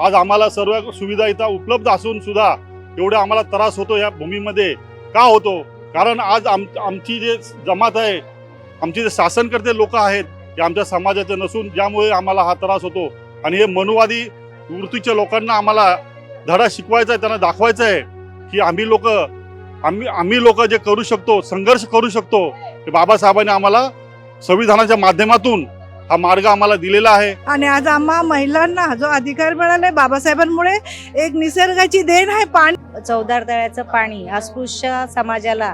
आज आम्हाला सर्व सुविधा इथं उपलब्ध असून सुद्धा एवढा आम्हाला त्रास होतो या भूमीमध्ये. का होतो? कारण आज आम आमची जे जमात आहे आमची जे शासनकर्ते लोक आहेत ते आमच्या समाजाचे नसून ज्यामुळे आम्हाला हा त्रास होतो. आणि हे मनुवादी वृत्तीच्या लोकांना आम्हाला धडा शिकवायचा आहे त्यांना दाखवायचं आहे की आम्ही लोक आम्ही आम्ही लोक जे करू शकतो संघर्ष करू शकतो ते बाबासाहेबांनी आम्हाला संविधानाच्या माध्यमातून हा मार्ग आम्हाला दिलेला आहे. आणि आज आम्हा महिलांना जो अधिकार मिळालाय बाबासाहेबांमुळे एक निसर्गाची देण आहे पाणी. चौदार तळ्याचं पाणी अस्पृश्य समाजाला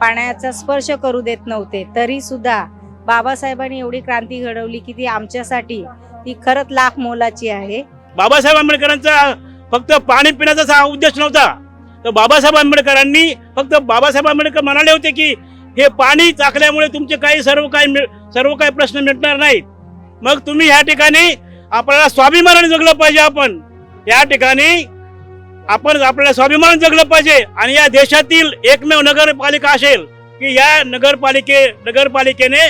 पाण्याचा स्पर्श करू देत नव्हते. तरी सुद्धा बाबासाहेबांनी एवढी क्रांती घडवली की ती आमच्यासाठी ती खरंच लाख मोलाची आहे. बाबासाहेब आंबेडकरांचा फक्त पाणी पिण्याचा हा उद्देश नव्हता. तर बाबासाहेब आंबेडकरांनी फक्त बाबासाहेब आंबेडकर म्हणाले होते की हे पाणी चाकल्यामुळे तुमचे काही सर्व काही सर्व काही प्रश्न मिटणार नाहीत. मग तुम्ही ह्या ठिकाणी आपल्याला स्वाभिमानाने जगलं पाहिजे आपण. या ठिकाणी आपण आपल्याला स्वाभिमान जगलं पाहिजे आणि या देशातील एकमेव नगरपालिका असेल की या नगरपालिके नगरपालिकेने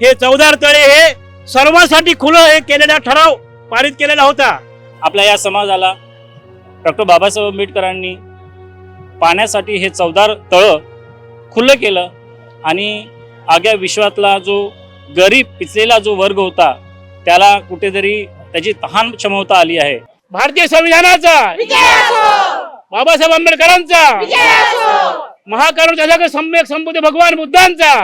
हे चौदार तळे हे सर्वांसाठी खुलं हे केलेला ठराव पारित केलेला होता. आपल्या या समाजाला डॉक्टर बाबासाहेब आंबेडकरांनी पाण्यासाठी हे चवदार तळं खुलं केलं. आणि आग्या विश्वातला जो गरीब पिचलेला जो वर्ग होता त्याला कुठेतरी त्याची तहान क्षमता आली आहे. भारतीय संविधानाचा! बाबासाहेब आंबेडकरांचा! महाकरुण त्याच्याकडे सम्यक संबुद्ध भगवान बुद्धांचा!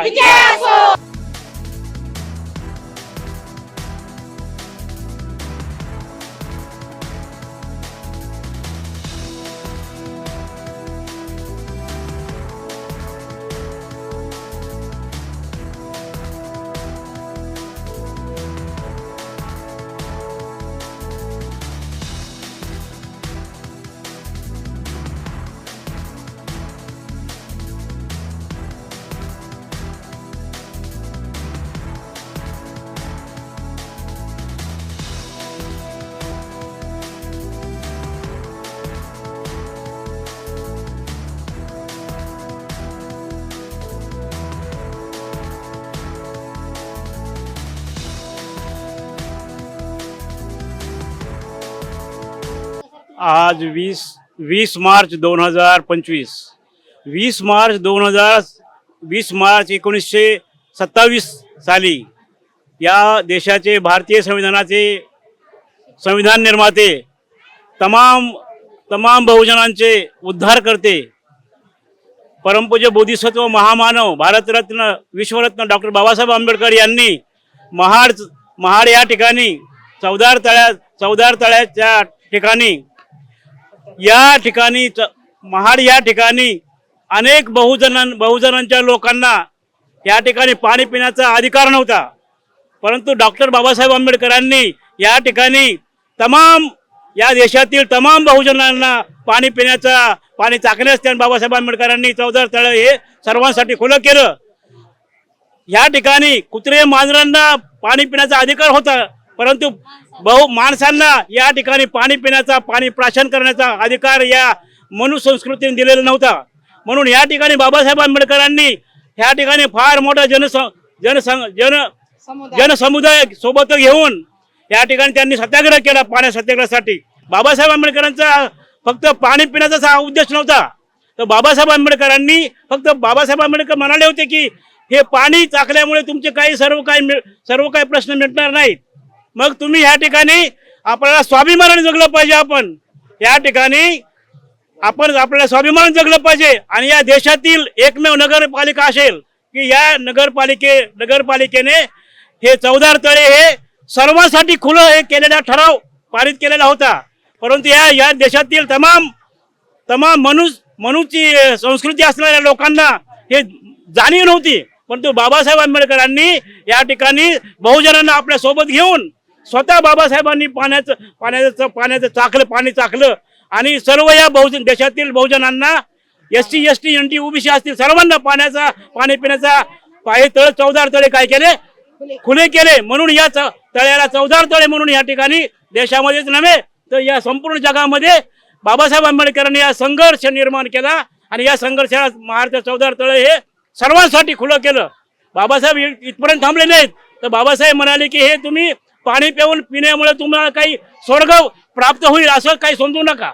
आज वीस वीस मार्च दोन हजार पंचवीस. वीस मार्च दोन हजार वीस मार्च एकोणीसशे सत्तावीस साली या देशाचे भारतीय संविधानाचे संविधान निर्माते तमाम तमाम बहुजनांचे उद्धार करते परमपूज्य बोधिसत्व महामानव भारतरत्न विश्वरत्न डॉक्टर बाबासाहेब आंबेडकर यांनी महाड महाड या ठिकाणी चौदार तळ्या चौदार तळ्याच्या ठिकाणी या ठिकाणी च- महाड या ठिकाणी अनेक बहुजन बहुजनांच्या लोकांना या ठिकाणी पाणी पिण्याचा अधिकार नव्हता. परंतु डॉक्टर बाबासाहेब आंबेडकरांनी या ठिकाणी तमाम या देशातील तमाम बहुजनांना पाणी पिण्याचा पाणी चाकण्यास त्या बाबासाहेब आंबेडकरांनी चौदार तळ हे सर्वांसाठी खुलं केलं. या ठिकाणी कुत्रे मांजरांना पाणी पिण्याचा अधिकार होता परंतु बहु माणसांना या ठिकाणी पाणी पिण्याचा पाणी प्राशन करण्याचा अधिकार या मनुसंस्कृतीने दिलेला नव्हता. म्हणून या ठिकाणी बाबासाहेब आंबेडकरांनी या ठिकाणी फार मोठा जनस जनसंघ जन जनसमुदाय सोबत घेऊन या ठिकाणी त्यांनी सत्याग्रह केला पाण्या सत्याग्रहासाठी. बाबासाहेब आंबेडकरांचा फक्त पाणी पिण्याचा हा उद्देश नव्हता. तर बाबासाहेब आंबेडकरांनी फक्त बाबासाहेब आंबेडकर म्हणाले होते की हे पाणी चाकल्यामुळे तुमचे काही सर्व काही सर्व काही प्रश्न मिटणार नाहीत. मग तुम्ही या ठिकाणी आपल्याला स्वाभिमानाने जगलं पाहिजे आपण. या ठिकाणी आपण आपल्याला स्वाभिमान जगलं पाहिजे आणि या देशातील एकमेव नगरपालिका असेल की या नगरपालिके नगरपालिकेने हे चौदार तळे हे सर्वांसाठी खुलं हे केलेला ठराव पारित केलेला होता. परंतु या या देशातील तमाम तमाम मनुष मनुची संस्कृती असणाऱ्या लोकांना हे जाणीव नव्हती. परंतु बाबासाहेब आंबेडकरांनी या ठिकाणी बहुजनांना आपल्यासोबत घेऊन स्वतः बाबासाहेबांनी पाण्याचं पाण्याचं पाण्याचं चाकलं पाणी चाकलं. आणि सर्व या बहुजन देशातील बहुजनांना S T S T N T OBC असतील सर्वांना पाण्याचा पाणी पिण्याचा पाणी तळ चौदार तळे काय केले? खुले केले. म्हणून या तळ्याला चौदार तळे म्हणून या ठिकाणी देशामध्येच नव्हे तर या संपूर्ण जगामध्ये बाबासाहेब आंबेडकरांनी या संघर्ष निर्माण केला. आणि या संघर्षाला महाराष्ट्र चौदार तळे हे सर्वांसाठी खुलं केलं. बाबासाहेब इथपर्यंत थांबले नाहीत. तर बाबासाहेब म्हणाले की हे तुम्ही पाणी पिऊन पिण्यामुळे तुम्हाला काही स्वर्ग प्राप्त होईल असं काही समजू नका.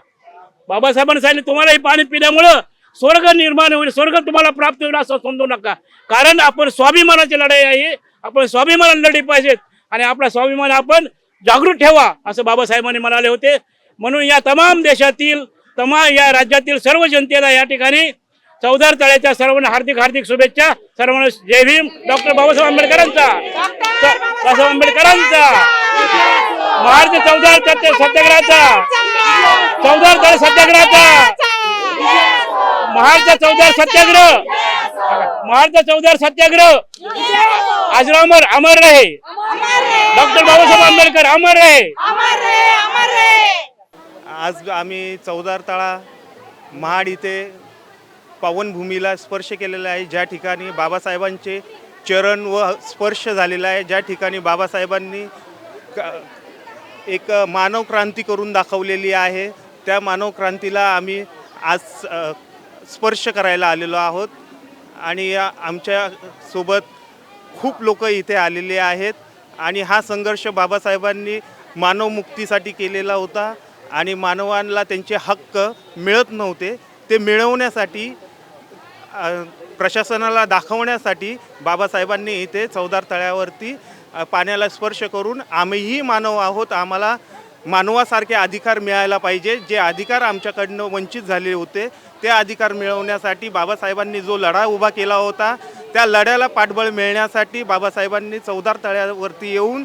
बाबासाहेबांनी सांगितलं तुम्हाला हे पाणी पिण्यामुळं स्वर्ग निर्माण होईल स्वर्ग तुम्हाला प्राप्त होईल असं समजू नका. कारण आपण स्वाभिमानाची लढाई आहे आपण स्वाभिमान लढली पाहिजेत आणि आपला स्वाभिमान आपण जागृत ठेवा असं बाबासाहेबांनी म्हणाले होते. म्हणून या तमाम देशातील तमाम या राज्यातील सर्व जनतेला या ठिकाणी चौदार तळ्याच्या सर्वांना हार्दिक हार्दिक शुभेच्छा. सर्वांना जय भीम. डॉक्टर बाबासाहेब आंबेडकरांचा. बाबासाहेब आंबेडकरांचा. महाराज चौदार सत्य सत्याग्रहाचा. चौदार तळ सत्याग्रहाचा. महाराज चौदार सत्याग्रह. महाराज चौदार सत्याग्रह. आज अमर अमर रहे. डॉक्टर बाबासाहेब आंबेडकर अमर रहे. आज आम्ही चौदार तळा महाड इथे पावनभूमीला स्पर्श केलेला आहे. ज्या ठिकाणी बाबासाहेबांचे चरण व स्पर्श झालेला आहे ज्या ठिकाणी बाबासाहेबांनी एक मानव क्रांती करून दाखवलेली आहे. त्या मानव क्रांतीला आम्ही आज स्पर्श करायला आलेलो आहोत. आणि या आमच्यासोबत खूप लोक इथे आलेले आहेत. आणि हा संघर्ष बाबासाहेबांनी मानवमुक्तीसाठी केलेला होता. आणि मानवांना त्यांचे हक्क मिळत नव्हते. ते मिळवण्यासाठी प्रशासनाला दाखवण्यासाठी बाबासाहेबांनी इथे चौदार तळ्यावरती पाण्याला स्पर्श करून आम्हीही मानव आहोत. आम्हाला मानवासारखे अधिकार मिळायला पाहिजे. जे अधिकार आमच्याकडनं वंचित झाले होते ते अधिकार मिळवण्यासाठी बाबासाहेबांनी जो लढा उभा केला होता त्या लढ्याला पाठबळ मिळण्यासाठी बाबासाहेबांनी चौदार तळ्यावरती येऊन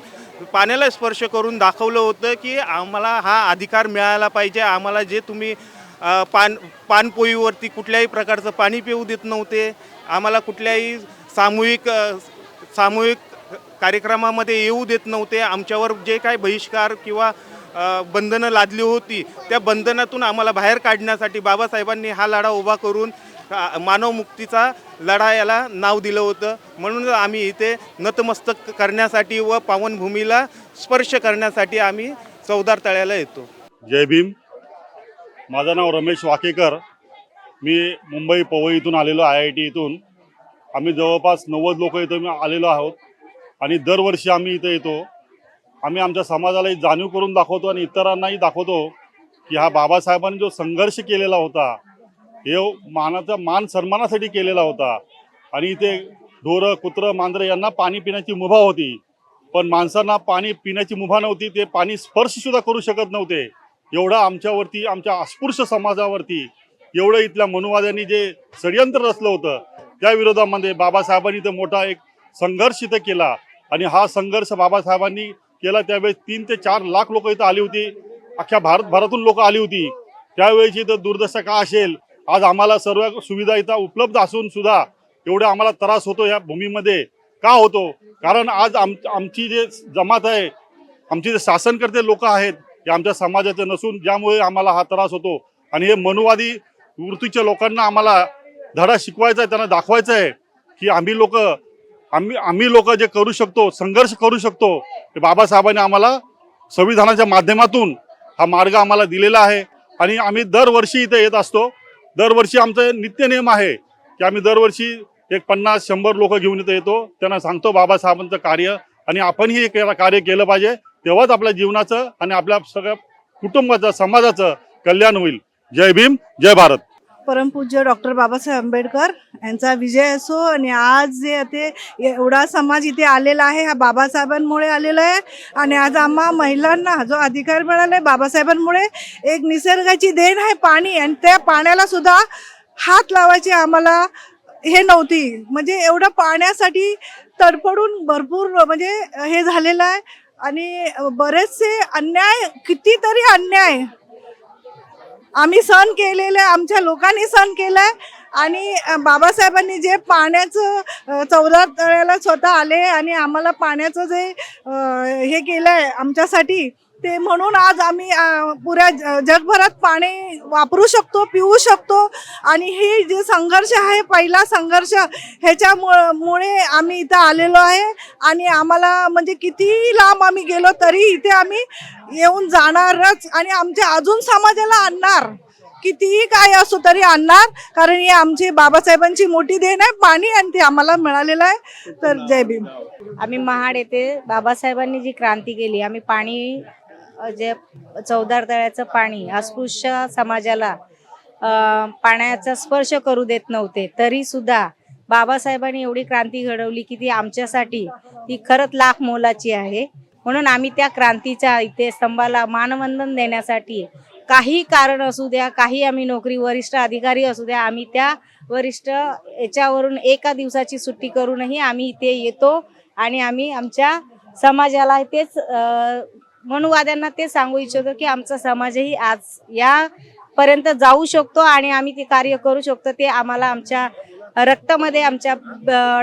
पाण्याला स्पर्श करून दाखवलं होतं की आम्हाला हा अधिकार मिळायला पाहिजे. आम्हाला जे तुम्ही पान पानपोईवरती कुठल्याही प्रकारचं पाणी पिऊ देत नव्हते. आम्हाला कुठल्याही सामूहिक सामूहिक कार्यक्रमामध्ये येऊ देत नव्हते. आमच्यावर जे काय बहिष्कार किंवा बंधनं लादली होती त्या बंधनातून आम्हाला बाहेर काढण्यासाठी बाबासाहेबांनी हा लढा उभा करून मानवमुक्तीचा लढा याला नाव दिलं होतं. म्हणून आम्ही इथे नतमस्तक करण्यासाठी व पावनभूमीला स्पर्श करण्यासाठी आम्ही चौदार तळ्याला येतो. जय भीम. माझं नाव रमेश वाकेकर. मी मुंबई पवई इथून आलेलो आय आय टी इथून. आम्ही जवळपास नव्वद लोक इथं आलेलो आहोत. आणि दरवर्षी आम्ही इथं येतो. आम्ही आमच्या समाजाला जाणीव करून दाखवतो आणि इतरांनाही दाखवतो की हा बाबासाहेबांनी जो संघर्ष केलेला होता हे मानाचा मान सन्मानासाठी केलेला होता. आणि इथे ढोरं कुत्रं मांजरं यांना पाणी पिण्याची मुभा होती. पण माणसांना पाणी पिण्याची मुभा नव्हती ते पाणी स्पर्श सुद्धा करू शकत नव्हते. एवढं आमच्यावरती आमच्या अस्पृश्य समाजावरती एवढं इथल्या मनुवाद्यांनी जे षडयंत्र रचलं होतं त्या विरोधामध्ये बाबासाहेबांनी तर मोठा एक संघर्ष इथं केला. आणि हा संघर्ष बाबासाहेबांनी केला त्यावेळेस तीन ते चार लाख लोक इथं आली होती. अख्ख्या भारतभरातून लोक आली होती. त्यावेळेची इथं दुर्दशा का असेल? आज आम्हाला सर्व सुविधा इथं उपलब्ध असून सुद्धा एवढा आम्हाला त्रास होतो या भूमीमध्ये. का होतो? कारण आज आम आमची जे जमात आहे आमची जे शासनकर्ते लोक आहेत हे आमच्या समाजाचे नसून ज्यामुळे आम्हाला हा त्रास होतो. आणि हे मनुवादी वृत्तीच्या लोकांना आम्हाला धडा शिकवायचा आहे त्यांना दाखवायचं आहे की आम्ही लोक आम्ही आम्ही लोक जे करू शकतो संघर्ष करू शकतो ते बाबासाहेबांनी आम्हाला संविधानाच्या माध्यमातून हा मार्ग आम्हाला दिलेला आहे. आणि आम्ही दरवर्षी इथे येत असतो. दरवर्षी आमचं नित्य नियम आहे की आम्ही दरवर्षी एक पन्नास शंभर लोक घेऊन इथे येतो. त्यांना सांगतो बाबासाहेबांचं कार्य आणि आपणही हे कार्य केलं पाहिजे तेव्हाच आपल्या जीवनाचं आणि आपल्या सगळ्या कुटुंबाचं समाजाचं कल्याण होईल. जय भीम जय भारत. परमपूज्य डॉक्टर बाबासाहेब आंबेडकर यांचा विजय असो आणि आज जे ते एवढा समाज इथे आलेला आहे हा बाबासाहेबांमुळे आलेला आहे आणि आज आम्हा महिलांना जो अधिकार मिळाला आहे बाबासाहेबांमुळे एक निसर्गाची देण आहे पाणी आणि त्या पाण्याला सुद्धा हात लावायची आम्हाला हे नव्हती. म्हणजे एवढं पाण्यासाठी तडफडून भरपूर म्हणजे हे झालेलं आहे. आणि बरेचसे अन्याय कितीतरी अन्याय आम्ही सण केलेलं आहे आमच्या लोकांनी सण आहे. आणि बाबासाहेबांनी जे पाण्याचं चौदा तळ्याला स्वतः आले आणि आम्हाला पाण्याचं जे हे केलं आहे आमच्यासाठी ते म्हणून आज आम्ही पुऱ्या ज- जगभरात पाणी वापरू शकतो पिऊ शकतो. आणि ही जे संघर्ष आहे पहिला संघर्ष ह्याच्यामुळे मुळे आम्ही इथं आलेलो आहे. आणि आम्हाला म्हणजे किती लांब आम्ही गेलो तरी इथे आम्ही येऊन जाणारच. आणि आमच्या अजून समाजाला आणणार. कितीही काय असो तरी आणणार. कारण ही आमची बाबासाहेबांची मोठी देण आहे. पाणी आणि ते आम्हाला मिळालेलं आहे. तर जय भीम. आम्ही महाड येथे बाबासाहेबांनी जी क्रांती केली आम्ही पाणी जे चौदार तळ्याचं पाणी अस्पृश्य समाजाला पाण्याचा स्पर्श करू देत नव्हते. तरी सुद्धा बाबासाहेबांनी एवढी क्रांती घडवली की ती आमच्यासाठी ती खरंच लाख मोलाची आहे. म्हणून आम्ही त्या क्रांतीच्या इथे स्तंभाला मानवंदन देण्यासाठी काही कारण असू द्या काही आम्ही नोकरी वरिष्ठ अधिकारी असू द्या आम्ही त्या वरिष्ठ याच्यावरून एका दिवसाची सुट्टी करूनही आम्ही इथे येतो आणि आम्ही आमच्या समाजाला तेच म्हणून ते सांगू इच्छितो की आमचा समाजही आज या पर्यंत जाऊ शकतो आणि आम्ही ते कार्य करू शकतो. ते आम्हाला आमच्या रक्तामध्ये आमच्या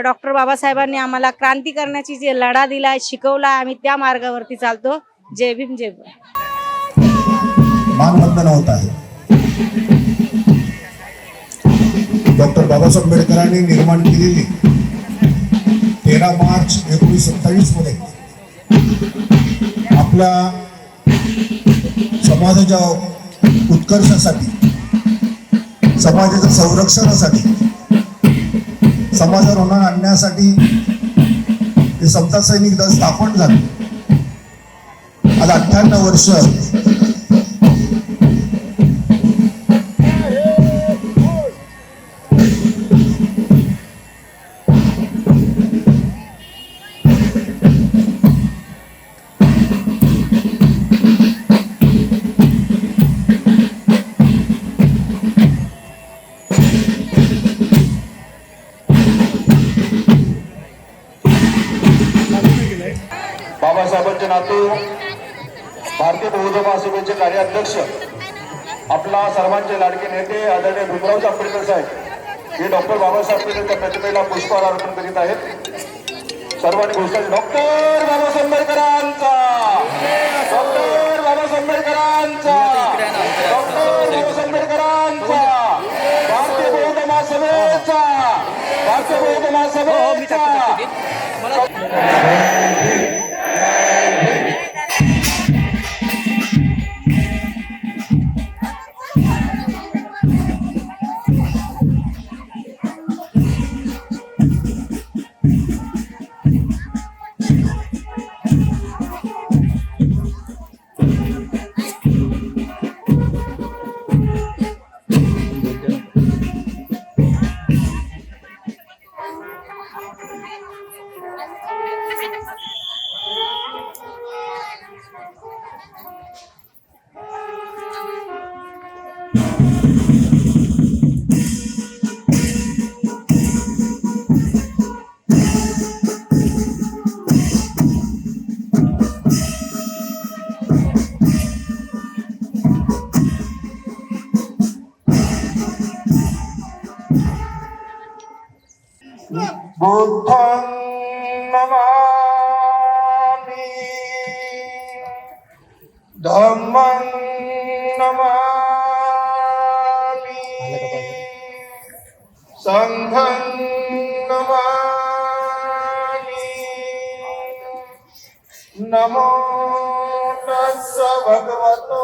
डॉक्टर बाबासाहेबांनी आम्हाला क्रांती करण्याची जे लढा दिला शिकवला आम्ही त्या मार्गावरती चालतो. जय भीम जय भीम. मानवंदन होत आहे. डॉक्टर बाबासाहेब आंबेडकरांनी निर्माण केलेली तेरा मार्च एकोणीस सत्तावीसमध्ये आपल्या समाजाच्या उत्कर्षासाठी समाजाच्या संरक्षणासाठी समाजावर होणार आणण्यासाठी ते समता सैनिक दल स्थापन झाले. आज अठ्ठ्याण्णव वर्ष प्रतिमेला पुष्पहार अर्पण करीत आहेत. सर्वांनी घोषणा डॉक्टर बाबासाहेब आंबेडकरांचा डॉक्टर बाबासाहेब आंबेडकरांचा डॉक्टर बाबासाहेब आंबेडकरांचा भारतीय बौद्ध महासभेचा. भारतीय बौद्ध महासभेचा. सङ्घं नमामि नमो तस्स भगवतो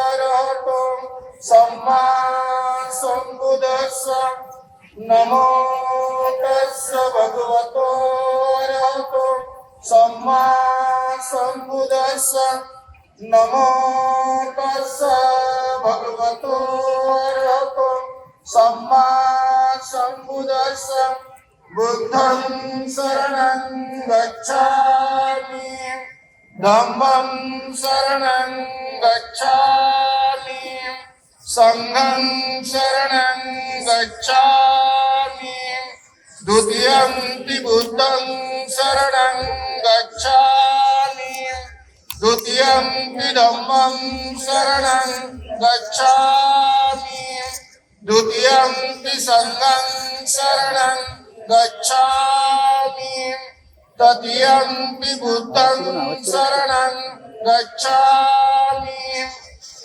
अरहतो सम्मा सम्बुद्धस्स नमो तस्स भगवतो अरहतो सम्मा सम्बुद्धस्स नमो तस्स भगवतो अरहतो सम्मा सम्बुद्धस्स बुद्धं शरणं गच्छामि। धम्मं शरणं गच्छामि। सङ्घं शरणं गच्छामि द्वितीयंति बुद्धं शरणं गच्छामि। द्वितीयंति धम्मं शरणं गच्छामि। द्वितीयं सङ्घं शरणं गच्छामि। तृतीयंपि विभूतं शरणं गच्छामि।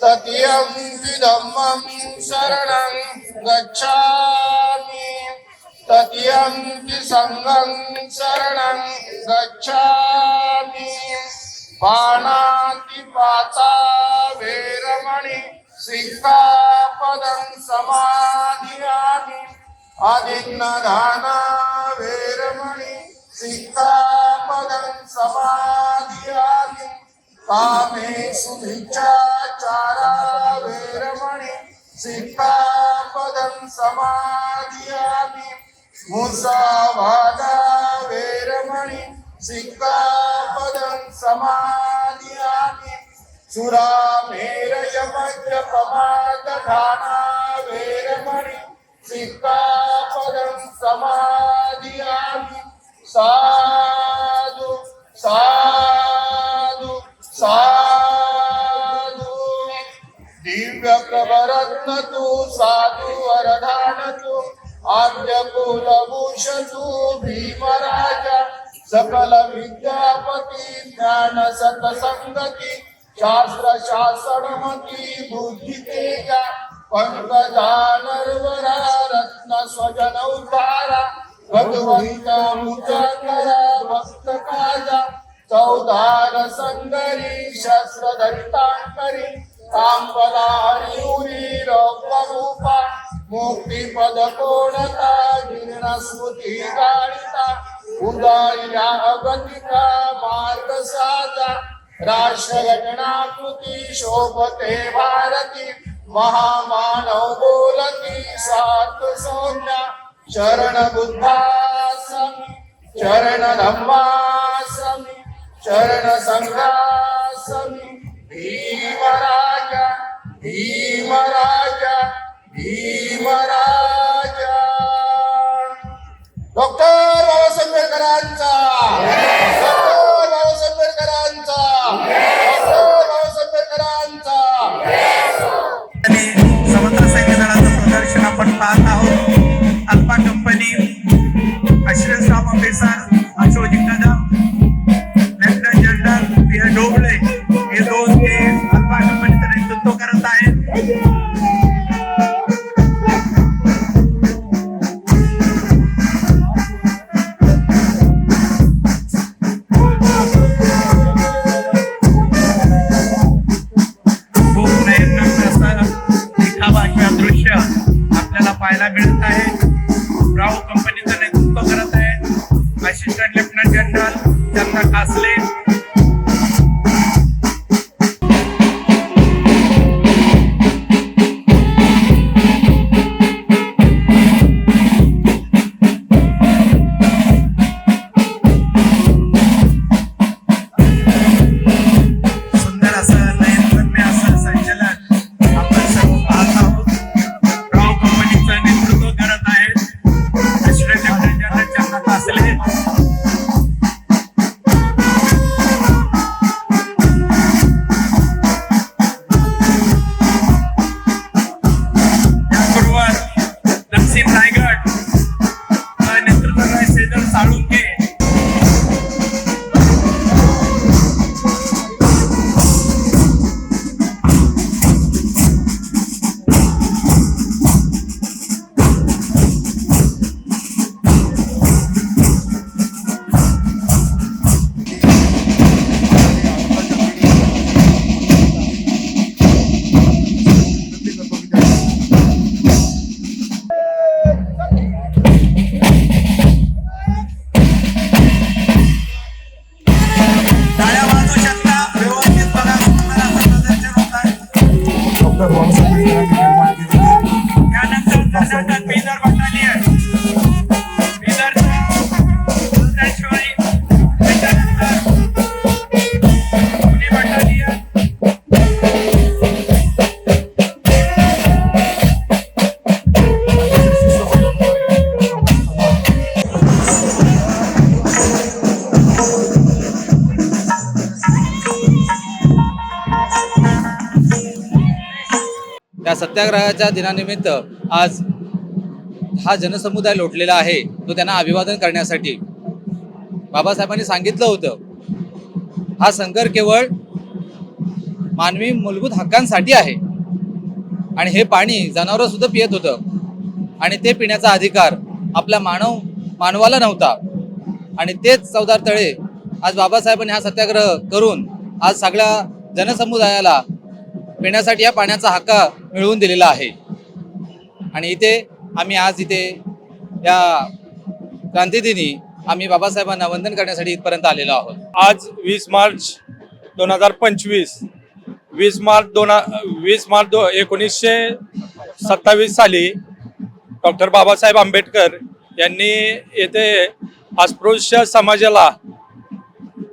तृतीयंपि धम्मं शरणं गच्छामि। तृतीयंपि सङ्घं शरणं गच्छामि। पाणातिपाता वेरमणि सिक्खापदं समाधियामि अदिन्नदाना वेरमणि सिक्खापदं समाधियामि कामेषु मिच्छाचारा वेरमणि सिक्खापदं समाधियामि मुसावादा वेरमणि सिक्खापदं समाधियामि सुरामेरयमद्यपमादधाना वेरमणि सिक्खापदं समाधियामि साधु साधु साधु। दिव्य तु साधु वरदान तू आद्य कुलभूषतु भीमराजा सकल विद्यापती शास्त्र शासनमती बुद्धी तेजा पंकजानर्वरा रत्न स्वजन उद्धारा भगवंत मुचकरा भक्त काजा चौदार संगरी शस्त्र धरितांकरी कांबलारी रूपा मुक्ती पद कोणता गिरण स्मृती गाळिता उदारी अगतिका मार्ग साजा राष्ट्रघटनाकृती शोभते भारती महामानव बोलती सात सोन्या शरण बुद्धासमी शरण धम्मासमी शरण संघासमी भीमराजा भीमराजा भीमराजा। डॉक्टर बाबासाहेब आंबेडकरांचा आपण पाहत आहोत. अल्पा कंपनी असिस्टंट स्टाफ सत्याग्रहाच्या दिनानिमित्त आज हा जनसमुदाय लोटलेला आहे तो त्यांना अभिवादन करण्यासाठी. बाबासाहेबांनी सांगितलं होतं हा संकर केवळ मानवी मूलभूत हक्कांसाठी आहे. आणि हे पाणी जनावरं सुद्धा पियत होतं. आणि ते पिण्याचा अधिकार आपल्या मानव मानवाला नव्हता. आणि तेच चौदार तळे आज बाबासाहेबांनी हा सत्याग्रह करून आज सगळ्या जनसमुदायाला पिण्यासाठी या पाण्याचा हक्क मिळवून दिलेला आहे. आणि इथे आम्ही आज इथे या क्रांतिदिनी आम्ही बाबासाहेबांना वंदन करण्यासाठी इथपर्यंत आलेलो आहोत. आज वीस मार्च दोन हजार पंचवीस वीस मार्च दोन वीस मार्च दो एकोणीसशे सत्तावीस साली डॉक्टर बाबासाहेब आंबेडकर यांनी येथे अस्पृश्य समाजाला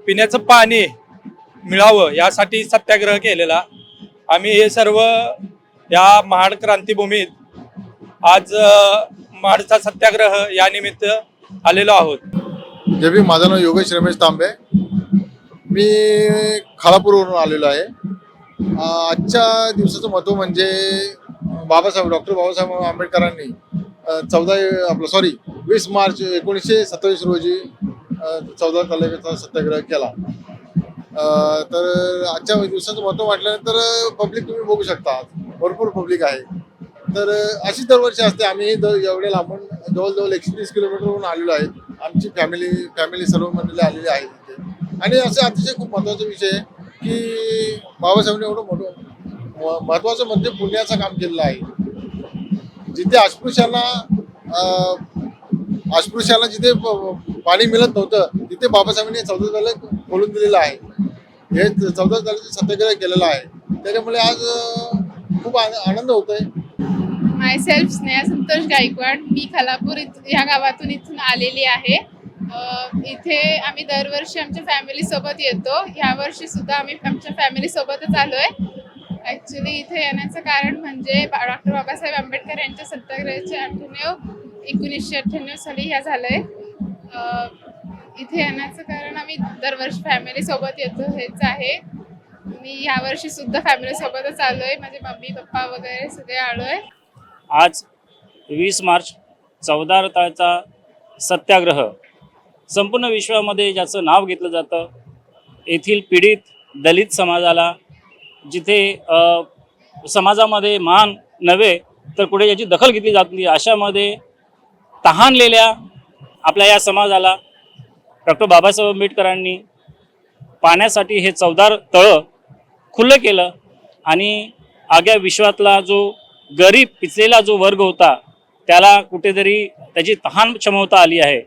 पिण्याचं पाणी मिळावं यासाठी सत्याग्रह केलेला. आम्ही हे सर्व या महाड क्रांतीभूमीत आज महाडचा सत्याग्रह या निमित्त आलेलो आहोत. जे बी माझं नाव योगेश रमेश तांबे. मी खालापूरवरून आलेलो आहे. आजच्या दिवसाचं महत्त्व म्हणजे बाबासाहेब डॉक्टर बाबासाहेब आंबेडकरांनी चौदा आपलं सॉरी वीस मार्च एकोणीसशे सत्तावीस रोजी चौदा तालुक्याचा सत्याग्रह केला. तर आजच्या दिवसाचं महत्त्व म्हटल्यानंतर पब्लिक तुम्ही बघू शकता. भरपूर पब्लिक आहे. तर अशी दरवर्षी असते. आम्ही दर एवढे लांबून जवळजवळ एकशे तीस किलोमीटरवरून आलेलो आहे. आमची फॅमिली फॅमिली सर्व मंडळी आलेली आहे तिथे आणि असे अतिशय खूप महत्त्वाचा विषय आहे की बाबासाहेबांनी एवढं मोठं म- महत्त्वाचं म्हणजे पुण्याचं काम केलेलं आहे. जिथे अस्पृश्यांना अस्पृश्याला अस्पृश्यांना जिथे प- पाणी मिळत नव्हतं तिथे बाबासाहेबांनी चौदा दल खोलून दिलेलं आहे. हे चौदा दलाचं सत्याग्रह केलेलं आहे. त्याच्यामुळे आज खूप आनंद होतोय. माय सेल्फ स्नेहा संतोष गायकवाड मी खालापूर इथ- ह्या गावातून इथून आलेली आहे. इथे आम्ही दरवर्षी आमच्या फॅमिलीसोबत येतो. ह्या वर्षी सुद्धा आम्ही आमच्या फॅमिलीसोबतच आलो आलोय. ॲक्च्युली इथे येण्याचं कारण म्हणजे डॉक्टर बाबासाहेब आंबेडकर यांच्या सत्याग्रहाचे अठ्ठ्याण्णव एकोणीसशे अठ्ठ्याण्णव साली ह्या झालंय. आहे इथे येण्याचं कारण आम्ही दरवर्षी फॅमिलीसोबत येतो हेच आहे. मी ह्या वर्षी सुद्धा फॅमिली सोबतच आलोय माझे मम्मी पप्पा वगैरे सगळे आलोय. आज वीस मार्च चौदा तारचा सत्याग्रह. संपूर्ण विश्वामध्ये ज्याचं नाव घेतलं जातं येथील पीडित दलित समाजाला जिथे समाजामध्ये मान नव्हे तर कुठे याची दखल घेतली जातली अशामध्ये तहानलेल्या आपल्या या समाजाला डॉक्टर बाबासाहेब आंबेडकरांनी पाण्यासाठी हे चवदार तळं खुलं केलं. आणि आग्या विश्वातला जो गरीब पिचलेला जो वर्ग होता त्याला कुठेतरी त्याची तहान क्षमता आली आहे.